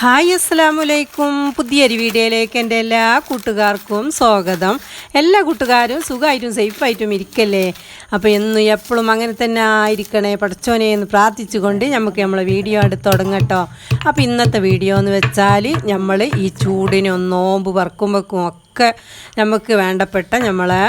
Hi അസ്സലാമലൈക്കും പുതിയൊരു വീഡിയോയിലേക്ക് എന്റെ എല്ലാ കൂട്ടുകാർക്കും സ്വാഗതം. എല്ലാ കൂട്ടുകാരും സുഖമായിട്ടും സേഫായിട്ടും ഇരിക്കല്ലേ? അപ്പോൾ എന്നും എപ്പോഴും അങ്ങനെ തന്നെ ആയിരിക്കണേ. പഠിച്ചോനെ എന്ന് പ്രാർത്ഥിച്ചുകൊണ്ട് നമുക്ക് നമ്മളെ വീഡിയോ എടുത്ത് തുടങ്ങട്ടോ അപ്പോൾ ഇന്നത്തെ വീഡിയോ എന്ന് വെച്ചാൽ നമ്മൾ ഈ ചൂടിനും നോമ്പ് വറക്കുമ്പോഴേക്കും ഒക്കെ നമുക്ക് വേണ്ടപ്പെട്ട നമ്മളെ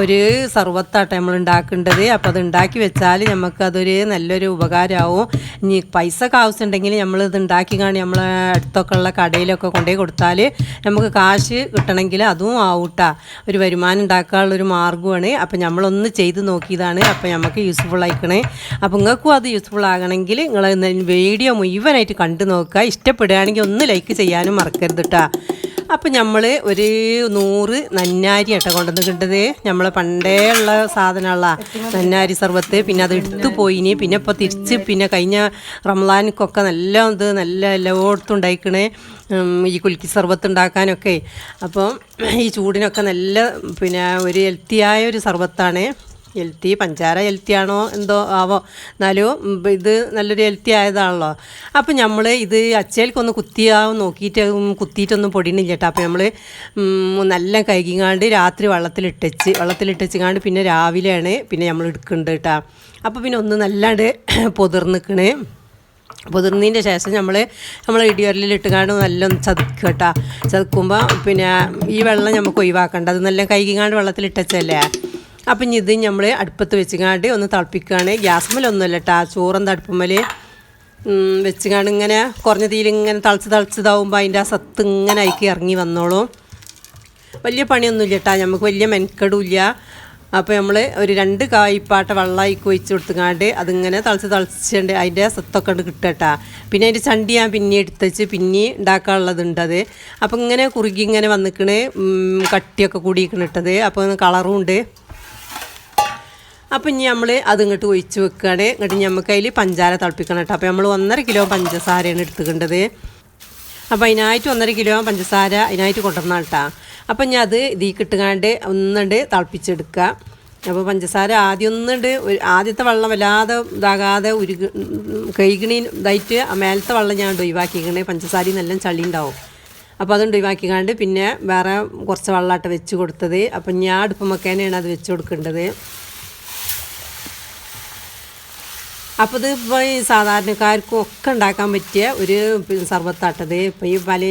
ഒരു സർവത്താട്ടെ നമ്മൾ ഉണ്ടാക്കേണ്ടത് അപ്പോൾ അത് ഉണ്ടാക്കി വെച്ചാൽ നമുക്കതൊരു നല്ലൊരു ഉപകാരമാവും ഇനി പൈസ ഒക്കെ ആവശ്യമുണ്ടെങ്കിൽ നമ്മൾ ഇത് ഉണ്ടാക്കി കാണി നമ്മളെ അടുത്തൊക്കെ ഉള്ള കടയിലൊക്കെ കൊണ്ടുപോയി കൊടുത്താൽ നമുക്ക് കാശ് കിട്ടണമെങ്കിൽ അതും ആവൂട്ടാ. ഒരു വരുമാനം ഉണ്ടാക്കാനുള്ളൊരു മാർഗമാണ്. അപ്പോൾ നമ്മളൊന്ന് ചെയ്ത് നോക്കിയതാണ് അപ്പോൾ നമുക്ക് യൂസ്ഫുൾ ആയിക്കണേ. അപ്പോൾ നിങ്ങൾക്കും അത് യൂസ്ഫുൾ ആകണമെങ്കിൽ നിങ്ങൾ വീഡിയോ മുഴുവനായിട്ട് കണ്ടു നോക്കുക. ഇഷ്ടപ്പെടുകയാണെങ്കിൽ ഒന്ന് ലൈക്ക് ചെയ്യാനും മറക്കരുത് കേട്ടോ അപ്പം നമ്മൾ ഒരു നൂറ് നന്നാരി ആട്ടോ കൊണ്ടുവന്ന് കിട്ടത് നമ്മളെ പണ്ടേ ഉള്ള സാധനമുള്ള നന്നാരി സർബത്ത് പിന്നെ അത് എടുത്തു പോയിനി. പിന്നെ ഇപ്പോൾ തിരിച്ച് പിന്നെ കഴിഞ്ഞ റംലാനിക്കൊക്കെ നല്ല ഇത് നല്ല എല്ലായിടത്തും ഉണ്ടായിക്കണേ. ഈ കുലുക്കി സർബത്ത് ഉണ്ടാക്കാനൊക്കെ. അപ്പം ഈ ചൂടിനൊക്കെ നല്ല പിന്നെ ഒരു ഹെൽത്തിയായ ഒരു സർബത്താണ് ഹെൽത്തി പഞ്ചാര ഹെൽത്തി ആണോ എന്തോ ആവോ? എന്നാലും ഇത് നല്ലൊരു ഹെൽത്തി ആയതാണല്ലോ. അപ്പം നമ്മൾ ഇത് അച്ചയിൽക്കൊന്ന് കുത്തിയാവും നോക്കിയിട്ട് കുത്തിയിട്ടൊന്നും പൊടിയണില്ല കേട്ടോ. അപ്പം നമ്മൾ നല്ല കഴുകിങ്ങാണ്ട് രാത്രി വെള്ളത്തിലിട്ടച്ച് വെള്ളത്തിലിട്ടച്ചുകാണ്ട് പിന്നെ രാവിലെയാണ് പിന്നെ നമ്മൾ എടുക്കുന്നുണ്ട് കേട്ടോ. അപ്പോൾ പിന്നെ ഒന്ന് നല്ലാണ്ട് പൊതിർന്നിക്കണേ. പൊതിർന്നതിന്റെ ശേഷം നമ്മൾ നമ്മൾ ഇടിയോരലിൽ ഇട്ടുകാണ്ട് നല്ല ചതുക്കുക കേട്ടോ. ചതുക്കുമ്പോൾ പിന്നെ ഈ വെള്ളം നമുക്ക് ഒഴിവാക്കണ്ട. അത് നല്ല കൈകിങ്ങാണ്ട് വെള്ളത്തിലിട്ടച്ചല്ലേ? അപ്പം ഇത് നമ്മൾ അടുപ്പത്ത് വെച്ചുകാണ്ട് ഒന്ന് തിളപ്പിക്കുകയാണ്. ഗ്യാസ് ഗ്യാസ്മലൊന്നുമല്ല കേട്ടോ ചോറും അടുപ്പമ്മൽ വെച്ചുകാണ്ട് ഇങ്ങനെ കുറഞ്ഞ തീയിൽ ഇങ്ങനെ തിളച്ച് തിളച്ചതാവുമ്പോൾ അതിന്റെ ആ സത്ത് ഇങ്ങനെ അയക്കി ഇറങ്ങി വന്നോളും. വലിയ പണിയൊന്നുമില്ല കേട്ടോ നമുക്ക് വലിയ മെനക്കെടുമില്ല. അപ്പോൾ നമ്മൾ ഒരു രണ്ട് കായ്പാട്ട വെള്ളമായി ഒഴിച്ച് കൊടുത്തുങ്ങാണ്ട് അതിങ്ങനെ തളിച്ച് തളിച്ചുണ്ട് അതിന്റെ സത്തൊക്കെ ഉണ്ട് കിട്ടട്ടാ പിന്നെ അതിന്റെ ചണ്ടി ഞാൻ പിന്നെ എടുത്തുവെച്ച് പിന്നെ ഉണ്ടാക്കാനുള്ളതുണ്ട് അത്. അപ്പോൾ ഇങ്ങനെ കുറുകി ഇങ്ങനെ വന്നിക്കണ്. കട്ടിയൊക്കെ കൂടിയിരിക്കണിട്ടത് അപ്പോൾ കളറും ഉണ്ട്. അപ്പം ഇനി നമ്മൾ അത് ഇങ്ങോട്ട് ഒഴിച്ച് വെക്കുകയാണ് എന്നിട്ട് നമുക്ക് അതിൽ പഞ്ചാര തിളപ്പിക്കണം കേട്ടോ. അപ്പോൾ നമ്മൾ ഒന്നര കിലോ പഞ്ചസാരയാണ് എടുത്തുകൊണ്ടത് അപ്പോൾ അതിനായിട്ട് ഒന്നര കിലോ പഞ്ചസാര അതിനായിട്ട് കൊണ്ടുവന്നാൽ കേട്ടോ. അപ്പം ഞാൻ അത് ഇതിൽ കിട്ടുകാണ്ട് ഒന്നുണ്ട് തിളപ്പിച്ചെടുക്കുക. അപ്പോൾ പഞ്ചസാര ആദ്യം ഒന്നുണ്ട് ആദ്യത്തെ വെള്ളം വല്ലാതെ ഇതാകാതെ ഒരു കൈകിണി ഇതായിട്ട് മേലത്തെ വെള്ളം ഞാൻ ഒഴിവാക്കിക്കണേ പഞ്ചസാരയിൽ നല്ല ചളി ഉണ്ടാവും അപ്പോൾ അതുകൊണ്ട് ഒഴിവാക്കിക്കാണ്ട് പിന്നെ വേറെ കുറച്ച് വെള്ളമായിട്ട് വെച്ച് കൊടുത്തത്. അപ്പം ഞാൻ അടുപ്പമൊക്കെയാണ് അത് വെച്ച് കൊടുക്കേണ്ടത്. അപ്പോൾ ഇത് ഈ സാധാരണക്കാർക്കും ഒക്കെ ഉണ്ടാക്കാൻ പറ്റിയ ഒരു പിന്നെ സർബത്താട്ടത് ഇപ്പോൾ ഈ പല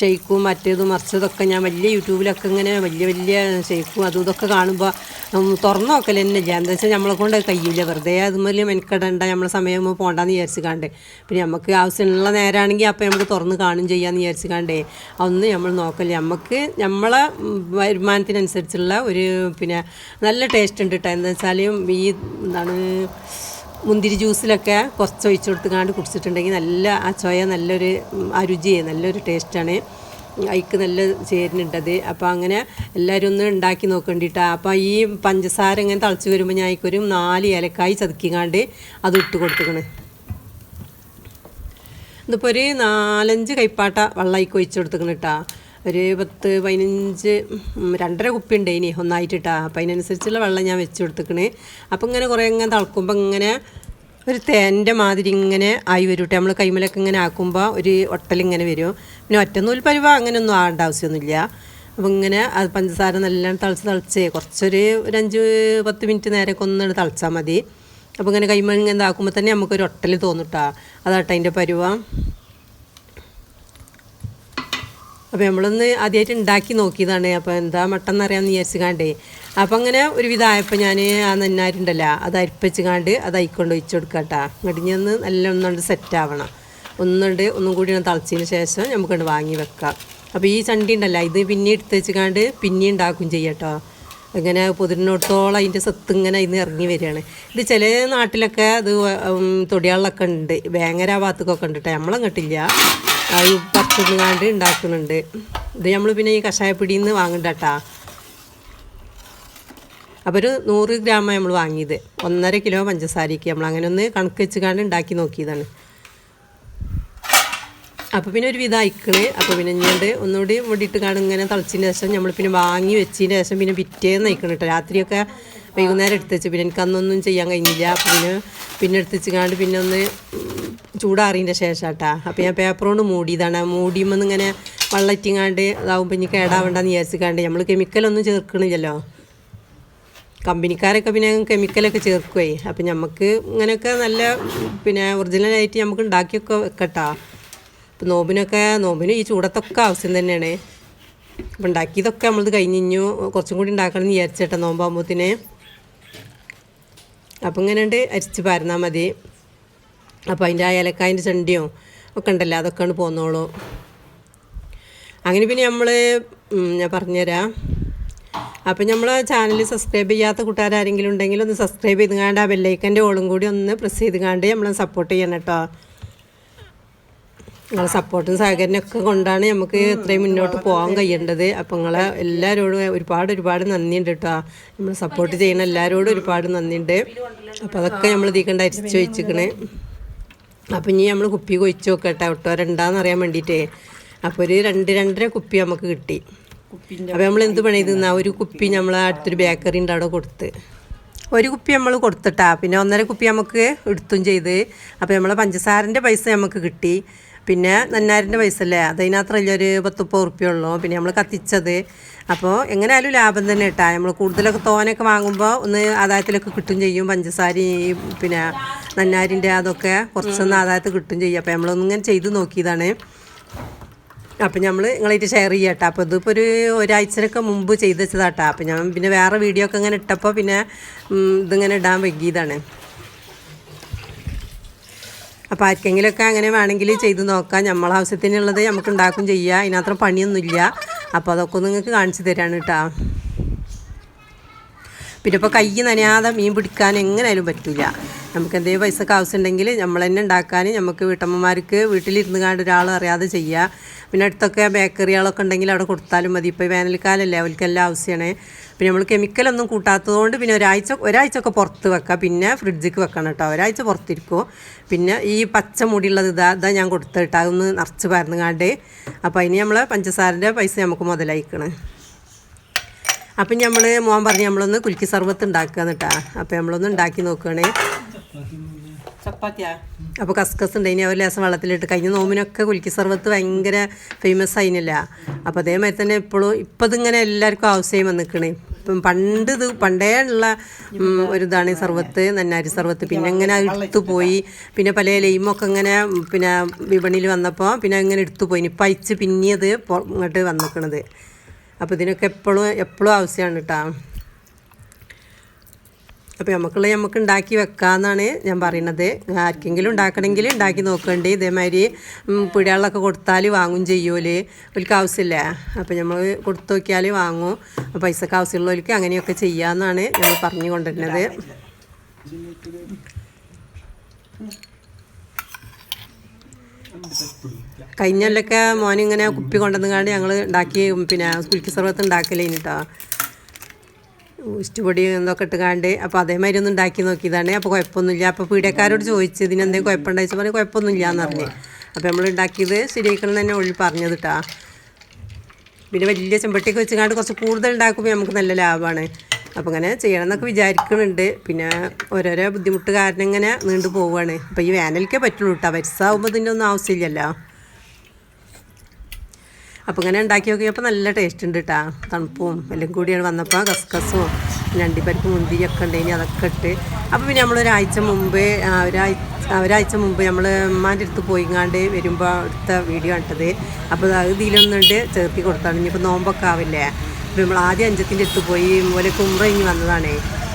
ഷെയ്ക്കും മറ്റേതും മറിച്ചതൊക്കെ ഞാൻ വലിയ യൂട്യൂബിലൊക്കെ ഇങ്ങനെ വലിയ വലിയ ഷെയ്ക്കും അതും ഇതൊക്കെ കാണുമ്പോൾ തുറന്നു നോക്കൽ തന്നെ ഇല്ല. എന്താ വെച്ചാൽ നമ്മളെ കൊണ്ട് കഴിയില്ല വെറുതെ അതുപോലെ മെനക്കെടണ്ട നമ്മളെ സമയം പോകണ്ടെന്ന് വിചാരിച്ച് കാണ്ട് പിന്നെ നമുക്ക് ആവശ്യമുള്ള നേരമാണെങ്കിൽ അപ്പോൾ നമുക്ക് തുറന്ന് കാണും ചെയ്യാമെന്ന് വിചാരിച്ച് കാണ്ടേ അതൊന്നും നമ്മൾ നോക്കല്ല നമുക്ക് നമ്മളെ വരുമാനത്തിനനുസരിച്ചുള്ള ഒരു പിന്നെ നല്ല ടേസ്റ്റ് ഉണ്ട് കേട്ടോ എന്താ വെച്ചാൽ ഈ എന്താണ് മുന്തിരി ജ്യൂസിലൊക്കെ കുറച്ച് ഒഴിച്ചു കൊടുത്തുകാണ്ട് കുടിച്ചിട്ടുണ്ടെങ്കിൽ നല്ല ആ ചോയ നല്ലൊരു ആ രുചിയെ നല്ലൊരു ടേസ്റ്റാണ്. അതിക്ക് നല്ല ചേരുന്നുണ്ടത് അപ്പോൾ അങ്ങനെ എല്ലാവരും ഒന്ന് ഉണ്ടാക്കി നോക്കേണ്ടിട്ടാ. അപ്പോൾ ഈ പഞ്ചസാര ഇങ്ങനെ തളിച്ച് വരുമ്പോൾ ഞാൻ ഒരു നാല് ഏലക്കായി ചതുക്കിക്കാണ്ട് അത് ഇട്ട് കൊടുത്തുക്കണ്. ഇതിപ്പോൾ ഒരു നാലഞ്ച് കൈപ്പാട്ട വെള്ളമായിക്ക് ഒഴിച്ച് കൊടുത്തുക്കണ് കേട്ടാ ഒരു പത്ത് പതിനഞ്ച് രണ്ടര കുപ്പി ഉണ്ട് ഇനി ഒന്നായിട്ടിട്ടാ. അപ്പം അതിനനുസരിച്ചുള്ള വെള്ളം ഞാൻ വെച്ച് കൊടുത്തേക്കണേ. അപ്പം ഇങ്ങനെ കുറേ ഇങ്ങനെ തിളക്കുമ്പോൾ ഇങ്ങനെ ഒരു തേന്റെ മാതിരി ഇങ്ങനെ ആയി വരും നമ്മൾ കൈമലൊക്കെ ഇങ്ങനെ ആക്കുമ്പോൾ ഒരു ഒട്ടലിങ്ങനെ വരും. പിന്നെ ഒറ്റനൂൽ പരുവ അങ്ങനെയൊന്നും ആകേണ്ട ആവശ്യമൊന്നുമില്ല അപ്പം ഇങ്ങനെ അത് പഞ്ചസാര നല്ലോണം തിളച്ച് തിളച്ച് കുറച്ചൊരു ഒരു അഞ്ച് പത്ത് മിനിറ്റ് നേരമൊക്കെ ഒന്ന് തിളച്ചാൽ മതി. അപ്പോൾ ഇങ്ങനെ കൈമ ഇങ്ങനെ ഇതാക്കുമ്പോൾ തന്നെ നമുക്കൊരു ഒട്ടൽ തോന്നുട്ടാ അതാട്ടോ അതിന്റെ പരുവം. അപ്പോൾ നമ്മളൊന്ന് ആദ്യമായിട്ട് ഉണ്ടാക്കി നോക്കിയതാണ്. അപ്പോൾ എന്താ മട്ടെന്ന് അറിയാമെന്ന് വിചാരിച്ച് കാണ്ടേ അപ്പോൾ അങ്ങനെ ഒരു വിധമായപ്പോൾ ഞാൻ ആ നന്നാരുണ്ടല്ലോ അത് അരിപ്പിച്ച് കാണ്ട് അത് അയിക്കൊണ്ട് ഒഴിച്ച് കൊടുക്കാട്ടാ. ഇങ്ങടിഞ്ഞൊന്ന് നല്ല ഒന്നുകൊണ്ട് സെറ്റ് ആവണം ഒന്നുണ്ട് ഒന്നും കൂടി തളച്ചതിന് ശേഷം നമുക്കൊണ്ട് വാങ്ങി വെക്കാം. അപ്പോൾ ഈ ചണ്ടി ഉണ്ടല്ലോ ഇത് പിന്നെ എടുത്ത് വെച്ച് കാണ്ട് പിന്നെ ഉണ്ടാക്കും ചെയ്യട്ടോ. അങ്ങനെ പൊതിരിനോടത്തോളം അതിന്റെ സത്ത് ഇങ്ങനെ ഇന്ന് ഇറങ്ങി വരികയാണ്. ഇത് ചില നാട്ടിലൊക്കെ അത് തൊടിയാളിലൊക്കെ ഉണ്ട്. വേങ്ങര ഭാഗത്തൊക്കെ ഉണ്ട് കേട്ടോ നമ്മളങ്ങട്ടില്ല. അത് പറിച്ചിങ്ങാണ്ട് ഉണ്ടാക്കുന്നുണ്ട് ഇത് നമ്മൾ പിന്നെ ഈ കഷായപ്പിടിയിൽ നിന്ന് വാങ്ങണ്ട അപ്പോൾ ഒരു നൂറ് ഗ്രാമാണ് നമ്മൾ വാങ്ങിയത്. ഒന്നര കിലോ പഞ്ചസാരയ്ക്ക് നമ്മൾ അങ്ങനെ ഒന്ന് കണക്ക് വെച്ചുകാണ്ട് ഉണ്ടാക്കി നോക്കിയതാണ്. അപ്പോൾ പിന്നെ ഒരു വിധം അയക്കണ് അപ്പോൾ പിന്നെ ഇങ്ങോട്ട് ഒന്നുകൂടി മുടിയിട്ട് കാണും ഇങ്ങനെ തളിച്ചതിന് ശേഷം നമ്മൾ പിന്നെ വാങ്ങി വെച്ചതിന് ശേഷം പിന്നെ പിറ്റേന്ന് നയിക്കണം കേട്ടോ രാത്രിയൊക്കെ വൈകുന്നേരം എടുത്ത് വെച്ച്. പിന്നെ എനിക്ക് അന്നൊന്നും ചെയ്യാൻ കഴിഞ്ഞില്ല. പിന്നെ പിന്നെ എടുത്ത് വെച്ചുകാണ്ട് പിന്നെ ഒന്ന് ചൂടാറിയതിന്റെ ശേഷം കേട്ടാ അപ്പോൾ ഞാൻ കൊണ്ട് മൂടിയതാണ് മൂടിയുമ്പോൾ ഇങ്ങനെ വെള്ളറ്റിങ്ങാണ്ട് അതാവുമ്പോൾ ഇനി കേടാവണ്ടെന്ന് വിചാരിച്ചിക്കാണ്ട് നമ്മൾ കെമിക്കലൊന്നും ചേർക്കണില്ലല്ലോ. കമ്പനിക്കാരൊക്കെ പിന്നെ കെമിക്കലൊക്കെ ചേർക്കുവേ. അപ്പം നമുക്ക് ഇങ്ങനെയൊക്കെ നല്ല പിന്നെ ഒറിജിനലായിട്ട് നമുക്ക് ഉണ്ടാക്കിയൊക്കെ വെക്കട്ടാ. ഇപ്പം നോമ്പിനൊക്കെ നോമ്പിന് ഈ ചൂടത്തൊക്കെ ആവശ്യം തന്നെയാണ്. അപ്പം ഉണ്ടാക്കിയതൊക്കെ നമ്മളത് കഴിഞ്ഞു കുറച്ചും കൂടി ഉണ്ടാക്കണം എന്ന് വിചാരിച്ചേട്ടാ നോമ്പാകുമ്പോഴത്തേന് അപ്പം ഇങ്ങനെ ഉണ്ട് അരിച്ച് പാരുന്നാൽ മതി. അപ്പോൾ അതിന്റെ ആ ഏലക്കായന്റെ ചെണ്ടിയോ ഒക്കെ ഉണ്ടല്ലോ അതൊക്കെയാണ് പോന്നോളൂ. അങ്ങനെ പിന്നെ നമ്മൾ ഞാൻ പറഞ്ഞുതരാം. അപ്പം നമ്മൾ ചാനൽ സബ്സ്ക്രൈബ് ചെയ്യാത്ത കൂട്ടുകാരെങ്കിലും ഉണ്ടെങ്കിൽ ഒന്ന് സബ്സ്ക്രൈബ് ചെയ്ത് കാണ്ട് ആ ബെല്ലൈക്കന്റെ ഓളും കൂടി ഒന്ന് പ്രസ് ചെയ്ത് കാണ്ട് നമ്മളെ സപ്പോർട്ട് ചെയ്യണം കേട്ടോ. നിങ്ങളെ സപ്പോർട്ടും സഹകരണം ഒക്കെ കൊണ്ടാണ് നമുക്ക് ഇത്രയും മുന്നോട്ട് പോകാൻ കഴിയേണ്ടത്. അപ്പം നിങ്ങളെ എല്ലാവരോടും ഒരുപാട് ഒരുപാട് നന്ദിയുണ്ട് കേട്ടോ. നമ്മൾ സപ്പോർട്ട് ചെയ്യുന്ന എല്ലാവരോടും ഒരുപാട് നന്ദിയുണ്ട്. അപ്പോൾ അതൊക്കെ നമ്മൾ ഇതിക്കണ്ട അരിച്ച് വെച്ചിക്കണേ അപ്പം ഇനി നമ്മൾ കുപ്പി കൊഴിച്ച് നോക്കട്ടെ. ഒട്ടോ രണ്ടാന്ന് അറിയാൻ വേണ്ടിയിട്ടേ അപ്പോൾ ഒരു രണ്ട് രണ്ടര കുപ്പി നമുക്ക് കിട്ടി. അപ്പോൾ നമ്മൾ എന്ത് പണി തിന്നാ ഒരു കുപ്പി നമ്മൾ അടുത്തൊരു ബേക്കറി ഉണ്ട് അവിടെ കൊടുത്ത്. ഒരു കുപ്പി നമ്മൾ കൊടുത്തിട്ടാ. പിന്നെ ഒന്നര കുപ്പി നമുക്ക് എടുത്തും ചെയ്ത്. അപ്പോൾ നമ്മളെ പഞ്ചസാരന്റെ പൈസ നമുക്ക് കിട്ടി. പിന്നെ നന്നാരിന്റെ പൈസ അല്ലേ? അതിനകത്ത് ഒരു പത്ത് മുപ്പത് ഉറുപ്പ്യ ഉള്ളൂ. പിന്നെ നമ്മൾ കത്തിച്ചത്. അപ്പോൾ എങ്ങനെയാലും ലാഭം തന്നെ കേട്ടാ നമ്മൾ കൂടുതലൊക്കെ തോനൊക്കെ വാങ്ങുമ്പോൾ ഒന്ന് ആദായത്തിലൊക്കെ കിട്ടും ചെയ്യും. പഞ്ചസാര പിന്നെ നന്നാരിന്റെ അതൊക്കെ കുറച്ചൊന്ന് ആദായത്ത് കിട്ടും ചെയ്യും. അപ്പോൾ നമ്മളൊന്നിങ്ങനെ ചെയ്ത് നോക്കിയതാണ്. അപ്പം നമ്മൾ നിങ്ങളായിട്ട് ഷെയർ ചെയ്യാട്ടോ. അപ്പോൾ ഇതിപ്പോൾ ഒരു ഒരാഴ്ചയൊക്കെ മുമ്പ് ചെയ്ത് വെച്ചതാട്ടോ. അപ്പം ഞാൻ പിന്നെ വേറെ വീഡിയോ ഒക്കെ ഇങ്ങനെ ഇട്ടപ്പോൾ പിന്നെ ഇതിങ്ങനെ ഇടാൻ വൈകിയതാണ്. അപ്പോൾ ആർക്കെങ്കിലുമൊക്കെ അങ്ങനെ വേണമെങ്കിൽ ചെയ്ത് നോക്കാം. നമ്മളെ ആവശ്യത്തിനുള്ളത് നമുക്ക് ഉണ്ടാക്കും ചെയ്യാം. അതിനത്ര പണിയൊന്നുമില്ല. അപ്പോൾ അതൊക്കെ നിങ്ങൾക്ക് കാണിച്ചു തരാണ് കേട്ടോ പിന്നെ ഇപ്പോൾ കൈ നനയാതെ മീൻ പിടിക്കാൻ എങ്ങനെയാലും പറ്റില്ല നമുക്ക് എന്തെങ്കിലും പൈസക്ക് ആവശ്യമുണ്ടെങ്കിൽ നമ്മൾ തന്നെ ഉണ്ടാക്കാൻ നമുക്ക് വീട്ടമ്മമാർക്ക് വീട്ടിലിരുന്ന് കണ്ട് ഒരാൾ അറിയാതെ ചെയ്യുക പിന്നെ അടുത്തൊക്കെ ബേക്കറികളൊക്കെ ഉണ്ടെങ്കിൽ അവിടെ കൊടുത്താലും മതി. ഇപ്പോൾ വേനൽക്കാലല്ലേ അവർക്കെല്ലാം ആവശ്യമാണ്. പിന്നെ നമ്മൾ കെമിക്കലൊന്നും കൂട്ടാത്തതുകൊണ്ട് പിന്നെ ഒരാഴ്ച ഒരാഴ്ച ഒക്കെ പുറത്ത് വെക്കാം. പിന്നെ ഫ്രിഡ്ജിക്ക് വെക്കണം കേട്ടോ. ഒരാഴ്ച പുറത്തിരിക്കും. പിന്നെ ഈ പച്ച മുടിയുള്ളത് ഇതാ ഇതാ ഞാൻ കൊടുത്തിട്ടാ അതൊന്ന് നിറച്ച് പരന്നുകാണ്ട് അപ്പോൾ അതിന് നമ്മൾ പഞ്ചസാരന്റെ പൈസ നമുക്ക് മുതലായിക്കണം. അപ്പം നമ്മൾ മോൻ പറഞ്ഞ് നമ്മളൊന്ന് കുലുക്കി സർബത്ത് ഉണ്ടാക്കുക എന്നിട്ടാ. അപ്പം നമ്മളൊന്ന് ഉണ്ടാക്കി നോക്കുകയാണേ. ചപ്പാത്തിയാ? അപ്പോൾ കസ്കസ് ഉണ്ടായിനി അവർ ലേസം വെള്ളത്തിലിട്ട് കഴിഞ്ഞ നോമിനൊക്കെ കുലുക്കി സർബത്ത് ഭയങ്കര ഫേമസ് ആയിനില്ല. അപ്പോൾ അതേമാതിരി തന്നെ ഇപ്പോഴും ഇപ്പം ഇതിങ്ങനെ എല്ലാവർക്കും ആവശ്യം വന്നിക്കണേ. ഇപ്പം പണ്ട് ഇത് പണ്ടേ ഉള്ള ഒരു ഇതാണ് ഈ സർബത്ത് നന്നാരി സർവത്ത്. പിന്നെ ഇങ്ങനെ എടുത്തു പോയി. പിന്നെ പല ലൈമൊക്കെ ഇങ്ങനെ പിന്നെ വിപണിയിൽ വന്നപ്പോൾ പിന്നെ ഇങ്ങനെ എടുത്തു പോയി. ഇപ്പം അയച്ച് പിന്നെയത് ഇങ്ങോട്ട് വന്നിക്കണത്. അപ്പോൾ ഇതിനൊക്കെ എപ്പോഴും എപ്പോഴും ആവശ്യമാണ് കേട്ടോ അപ്പോൾ നമുക്കുള്ള നമുക്ക് ഉണ്ടാക്കി വെക്കാമെന്നാണ് ഞാൻ പറയുന്നത് ആർക്കെങ്കിലും ഉണ്ടാക്കണമെങ്കിൽ ഉണ്ടാക്കി നോക്കേണ്ടി. ഇതേമാതിരി പിടികളിലൊക്കെ കൊടുത്താൽ വാങ്ങും ചെയ്യൂൽ. ഒരിക്കൽ ആവശ്യമില്ല. അപ്പോൾ നമ്മൾ കൊടുത്തു നോക്കിയാൽ വാങ്ങും. പൈസക്ക് ആവശ്യമുള്ളവർക്ക് അങ്ങനെയൊക്കെ ചെയ്യാമെന്നാണ് ഞങ്ങൾ പറഞ്ഞു കൊണ്ടിരുന്നത് കഴിഞ്ഞല്ലൊക്കെ മോനിങ്ങനെ കുപ്പി കൊണ്ടുവന്നുകാണ്ട് ഞങ്ങൾ ഉണ്ടാക്കി പിന്നെ കുൽക്കി സർവത്ത് ഉണ്ടാക്കലേനി കേട്ടോ ഉഷ്ടുപൊടി എന്തൊക്കെ ഇട്ടുകാണ്ട് അപ്പോൾ അതേമാതിരി ഒന്ന് ഉണ്ടാക്കി നോക്കിയതാണ്. അപ്പോൾ കുഴപ്പമൊന്നുമില്ല. അപ്പോൾ പീഡിയക്കാരോട് ചോദിച്ചു ഇതിന് എന്തെങ്കിലും കുഴപ്പമുണ്ടായി? പറഞ്ഞാൽ കുഴപ്പമൊന്നുമില്ല എന്ന് പറഞ്ഞു. അപ്പോൾ നമ്മൾ ഉണ്ടാക്കിയത് ശരിയാക്കണം തന്നെ ഉള്ളിൽ പറഞ്ഞത് കേട്ടോ പിന്നെ വലിയ ചെമ്പട്ടിയൊക്കെ വെച്ചുകൊണ്ട് കുറച്ച് കൂടുതൽ ഉണ്ടാക്കുമ്പോൾ നമുക്ക് നല്ല ലാഭമാണ് അപ്പോൾ അങ്ങനെ ചെയ്യണം എന്നൊക്കെ വിചാരിക്കുന്നുണ്ട്. പിന്നെ ഓരോരോ ബുദ്ധിമുട്ട് കാരണം ഇങ്ങനെ നീണ്ടു പോവുകയാണ്. അപ്പോൾ ഈ വേനലിക്കേ പറ്റുള്ളൂ കേട്ടോ വരിസാവുമ്പോൾ ഇതിന്റെ ഒന്നും ആവശ്യമില്ലല്ലോ. അപ്പോൾ ഇങ്ങനെ ഉണ്ടാക്കി നോക്കിയപ്പോൾ നല്ല ടേസ്റ്റ് ഉണ്ട് കേട്ടോ തണുപ്പും എല്ലാം കൂടിയാണ് വന്നപ്പോൾ കസ്കസും പിന്നെ അണ്ടിപ്പരിപ്പ് മുന്തിരിയൊക്കെ ഉണ്ടെങ്കിൽ അതൊക്കെ ഇട്ട്. അപ്പോൾ പിന്നെ നമ്മളൊരാഴ്ച മുമ്പ് ആ, ഒരാഴ്ച ഒരാഴ്ച മുമ്പ് നമ്മൾ ഉമ്മാന്റെ അടുത്ത് പോയിങ്ങാണ്ട് വരുമ്പോൾ അടുത്ത വീഡിയോ കണ്ടത്. അപ്പോൾ അത് ഇതിലൊന്നുണ്ട് ചേർത്തി കൊടുത്താണ്. ഇനിയിപ്പോൾ നോമ്പൊക്കെ ആവില്ലേ. നമ്മൾ ആദ്യം അഞ്ചത്തിന്റെ അടുത്ത് പോയി മോലെ കുമ്പ്ര ഇങ്ങി വന്നതാണേ.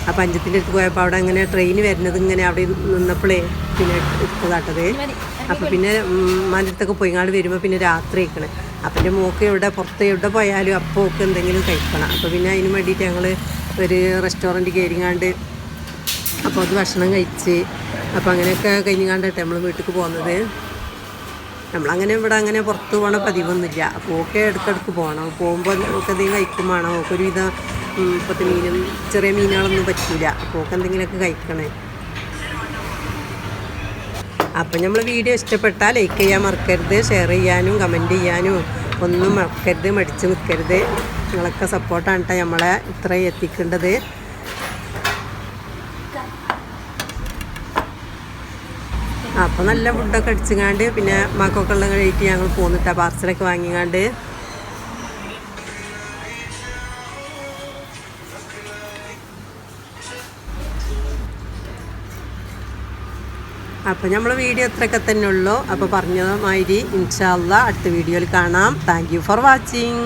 അപ്പോൾ അഞ്ചത്തിന്റെ അടുത്ത് പോയപ്പോൾ അവിടെ അങ്ങനെ ട്രെയിൻ വരുന്നത് ഇങ്ങനെ അവിടെ നിന്നപ്പോഴേ പിന്നെ എടുത്തതാട്ടത്. അപ്പോൾ പിന്നെ ഉമ്മാന്റെ അടുത്തൊക്കെ പോയിങ്ങാണ്ട് വരുമ്പോൾ പിന്നെ രാത്രി കഴിക്കണേ അപ്പം എന്റെ മോക്ക് എവിടെ പുറത്ത് എവിടെ പോയാലും അപ്പോൾ ഒക്കെ എന്തെങ്കിലും കഴിക്കണം. അപ്പോൾ പിന്നെ അതിന് വേണ്ടിയിട്ട് ഞങ്ങൾ ഒരു റെസ്റ്റോറന്റ് കയറിങ്ങാണ്ട് അപ്പോൾ അത് ഭക്ഷണം കഴിച്ച് അപ്പോൾ അങ്ങനെയൊക്കെ കഴിഞ്ഞാണ്ടാട്ടെ നമ്മൾ വീട്ടിൽ പോകുന്നത്. നമ്മളങ്ങനെ ഇവിടെ അങ്ങനെ പുറത്ത് പോകണ പതിവൊന്നുമില്ല. അപ്പോൾ ഒക്കെ പോകണം. പോകുമ്പോൾ ഒക്കെ എന്തെങ്കിലും കഴിക്കും ഒക്കെ ഒരുവിധം ഇപ്പോഴത്തെ മീനും ചെറിയ മീനുകളൊന്നും പറ്റില്ല അപ്പോൾ ഒക്കെ എന്തെങ്കിലുമൊക്കെ കഴിക്കണേ. അപ്പം നമ്മൾ വീഡിയോ ഇഷ്ടപ്പെട്ടാൽ ലൈക്ക് ചെയ്യാൻ മറക്കരുത്. ഷെയർ ചെയ്യാനും കമന്റ് ചെയ്യാനും ഒന്നും മറക്കരുത്. മടിച്ച് നിൽക്കരുത്. നിങ്ങളൊക്കെ സപ്പോർട്ടാണ് കേട്ടോ നമ്മളെ ഇത്രയും എത്തിക്കേണ്ടത്. അപ്പോൾ നല്ല ഫുഡൊക്കെ അടിച്ചുങ്ങാണ്ട് പിന്നെ മക്കൊക്കെ ഉള്ള കഴിയിട്ട് ഞങ്ങൾ പോന്നിട്ട് പാർസലൊക്കെ വാങ്ങിങ്ങാണ്ട്. അപ്പോൾ നമ്മൾ വീഡിയോ ഇത്രയൊക്കെ തന്നെ ഉള്ളൂ അപ്പോൾ പറഞ്ഞ മാതിരി ഇൻഷാല്ല അടുത്ത വീഡിയോയിൽ കാണാം. Thank for watching